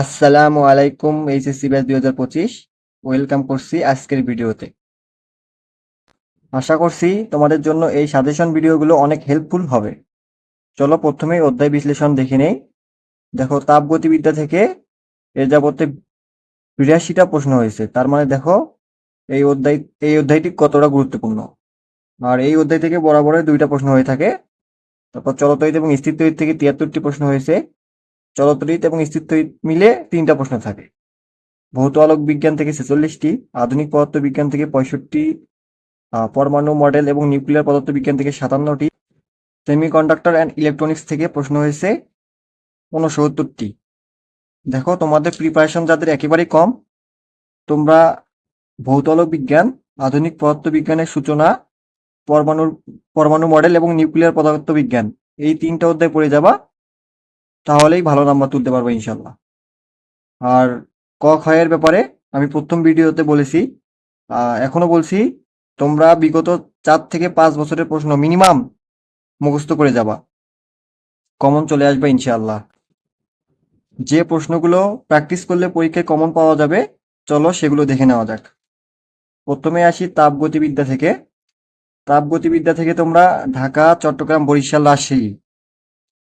আসসালামু আলাইকুম, HSC batch দুই হাজার পঁচিশ। ওয়েলকাম করছি আজকের ভিডিওতে। আশা করছি তোমাদের জন্য এই সাজেশন ভিডিওগুলো অনেক হেল্পফুল হবে। চলো প্রথমেই অধ্যায় বিশ্লেষণ দেখে নেই। দেখো তাপগতিবিদ্যা থেকে এ যাবতে বিরাশিটা প্রশ্ন হয়েছে। তার মানে দেখো, এই অধ্যায়, এই অধ্যায়টি কতটা গুরুত্বপূর্ণ? আর এই অধ্যায় থেকে বরাবরই দুইটা প্রশ্ন হয়ে থাকে। তারপর চলতরিত এবং স্থিরতরিত থেকে তিয়াত্তরটি প্রশ্ন হয়েছে। চলতরিত এবং স্থিরতরিত মিলে তিনটা প্রশ্ন থাকে। ভৌত আলোক বিজ্ঞান থেকে ছেচল্লিশটি, আধুনিক পদার্থ বিজ্ঞান থেকে পঁয়ষট্টি পরমাণু মডেল এবং নিউক্লিয়ার পদার্থ বিজ্ঞান থেকে সাতান্নটি। সেমিকন্ডাক্টর অ্যান্ড ইলেকট্রনিক্স থেকে প্রশ্ন হয়েছে ঊনসত্তরটি দেখো, তোমাদের প্রিপারেশন যাদের একেবারেই কম, তোমরা ভৌত আলোক বিজ্ঞান, আধুনিক পদার্থ বিজ্ঞানের সূচনা, পরমাণুর, পরমাণু মডেল এবং নিউক্লিয়ার পদার্থ বিজ্ঞান, এই তিনটা অধ্যায় পড়ে যাবা। তাহলেই ভালো নাম্বার তুলতে পারব ইনশাল্লাহ আর ক ক্ষয়ের ব্যাপারে আমি প্রথম ভিডিওতে বলেছি এখনও বলছি, তোমরা বিগত চার থেকে পাঁচ বছরের প্রশ্ন মিনিমাম মুখস্থ করে যাবা। কমন চলে আসবে ইনশাআল্লাহ। যে প্রশ্নগুলো প্র্যাকটিস করলে পরীক্ষায় কমন পাওয়া যাবে, চলো সেগুলো দেখে নেওয়া যাক। প্রথমে আসি তাপগতিবিদ্যা থেকে। তাপগতিবিদ্যা থেকে তোমরা ঢাকা, চট্টগ্রাম, বরিশাল, রাজশাহী।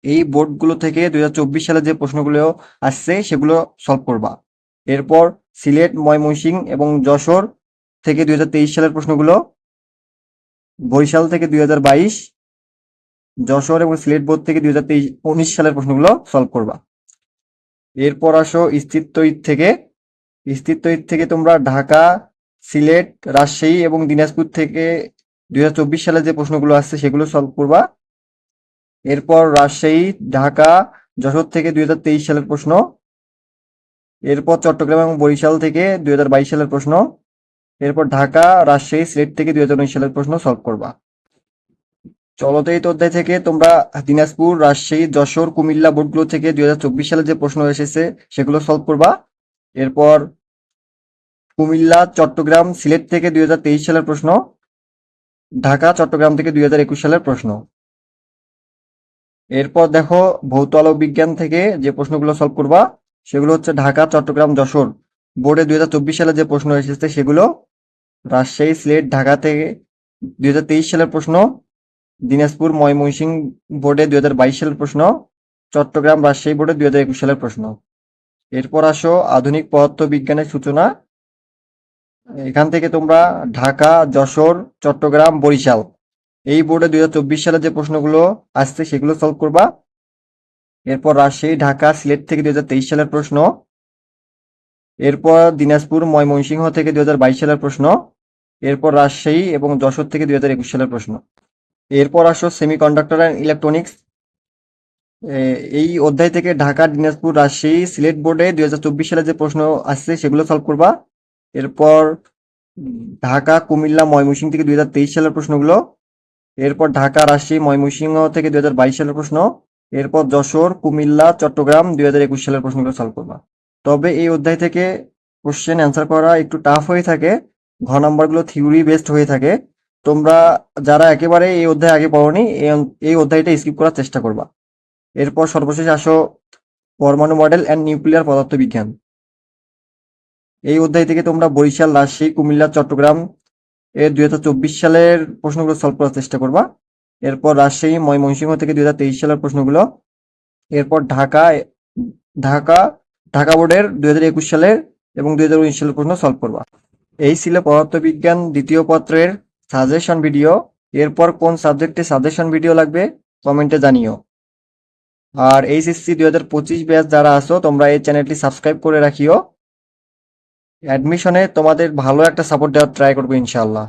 এই বোর্ডগুলো থেকে দুই হাজার চব্বিশ সালে যে প্রশ্নগুলো আসছে সেগুলো সলভ করবা। এরপর সিলেট, ময়মনসিংহ এবং যশোর থেকে দু হাজার তেইশ সালের প্রশ্নগুলো, বরিশাল থেকে দুই হাজার বাইশ, যশোর এবং সিলেট বোর্ড থেকে দুই উনিশ সালের প্রশ্নগুলো সলভ করবা। এরপর আসো স্থিরতৈত থেকে। স্থিরতৈত থেকে তোমরা ঢাকা, সিলেট, রাজশাহী এবং দিনাজপুর থেকে দুই হাজার চব্বিশ সালে যে প্রশ্নগুলো আসছে সেগুলো সলভ করবা। এরপর রাজশাহী, ঢাকা, যশোর থেকে দুই হাজার তেইশ সালের প্রশ্ন। এরপর চট্টগ্রাম এবং বরিশাল থেকে দুই হাজার বাইশ সালের প্রশ্ন। এরপর ঢাকা, রাজশাহী, সিলেট থেকে দুই হাজার উনিশ সালের প্রশ্ন সলভ করবা। চলতেই অধ্যায় থেকে তোমরা দিনাজপুর, রাজশাহী, যশোর, কুমিল্লা বোর্ডগুলো থেকে দুই হাজার চব্বিশ সালে যে প্রশ্ন এসেছে সেগুলো সলভ করবা। এরপর কুমিল্লা, চট্টগ্রাম, সিলেট থেকে দুই হাজার তেইশ সালের প্রশ্ন। ঢাকা, চট্টগ্রাম থেকে দুই হাজার একুশ সালের প্রশ্ন। এরপর দেখো ভৌত আলোক বিজ্ঞান থেকে যে প্রশ্নগুলো সলভ করবা, সেগুলো হচ্ছে ঢাকা, চট্টগ্রাম, যশোর। বোর্ডে দুই হাজার চব্বিশ সালে যে প্রশ্ন এসেছে সেগুলো রাজশাহী, সিলেট, ঢাকা থেকে দুই হাজার তেইশ সালের প্রশ্ন, দিনাজপুর, ময়মনসিংহ বোর্ডে দুই হাজার বাইশ সালের প্রশ্ন, চট্টগ্রাম, রাজশাহী বোর্ডে দুই হাজার একুশ সালের প্রশ্ন। এরপর আসো আধুনিক পদার্থ বিজ্ঞানের সূচনা। এখান থেকে তোমরা ঢাকা, যশোর, চট্টগ্রাম, বরিশাল। এই বোর্ডে দুই সালে যে প্রশ্নগুলো আসছে সেগুলো সলভ করবা। এরপর রাজশাহী, ঢাকা, সিলেট থেকে দু হাজার তেইশ সালের প্রশ্ন। এরপর দিনাজপুর, ময়মনসিংহ থেকে দু হাজার বাইশ সালের প্রশ্ন। এরপর রাজশাহী এবং যশোর থেকে দু হাজার একুশ সালের প্রশ্ন। এরপর আসো সেমিকন্ডাক্টর অ্যান্ড ইলেকট্রনিক্স এই অধ্যায় থেকে ঢাকা, দিনাজপুর, রাজশাহী, সিলেট বোর্ডে দুই হাজার চব্বিশ সালে যে প্রশ্ন আসছে সেগুলো সলভ করবা। এরপর ঢাকা, কুমিল্লা, ময়মনসিংহ থেকে দু হাজার তেইশ সালের প্রশ্নগুলো। এরপর ঢাকা, রাজশাহী, ময়মনসিংহ থেকে দু হাজার বাইশ সালের প্রশ্ন, এরপর যশোর, কুমিল্লা, চট্টগ্রাম দুই হাজার একুশ সালের প্রশ্নগুলো সলভ করবা। তবে এই অধ্যায় থেকে কোশ্চেন অ্যান্সার করা একটু টাফ হয়ে থাকে, ঘ নাম্বারগুলো থিওরি বেসড হয়ে থাকে। তোমরা যারা একেবারে এই অধ্যায় আগে পড়নি, এই অধ্যায়টা স্কিপ করার চেষ্টা করবা। এরপর সর্বশেষ আসো, পরমাণু মডেল অ্যান্ড নিউক্লিয়ার পদার্থ বিজ্ঞান এই অধ্যায় থেকে তোমরা বরিশাল, রাজশাহী, কুমিল্লা, চট্টগ্রাম এর দুই হাজার চব্বিশ সালের প্রশ্নগুলো সলভ করার চেষ্টা করবা। এরপর রাজশাহী, ময়মনসিংহ থেকে দুই হাজার তেইশ সালের প্রশ্নগুলো। এরপর ঢাকা ঢাকা ঢাকা বোর্ডের দুই হাজার একুশ সালের এবং দুই হাজার উনিশ সালের প্রশ্ন সলভ করবা। এই ছিল পদার্থবিজ্ঞান দ্বিতীয় পত্রের সাজেশন ভিডিও এরপর কোন সাবজেক্টে সাজেশন ভিডিও লাগবে কমেন্টে জানিও। আর এইচএসসি দুই হাজার পঁচিশ ব্যাচ যারা আসো তোমরা এই চ্যানেলটি সাবস্ক্রাইব করে রাখিও। অ্যাডমিশনে তোমাদের ভালো একটা সাপোর্ট দেওয়ার ট্রাই করব ইনশাআল্লাহ।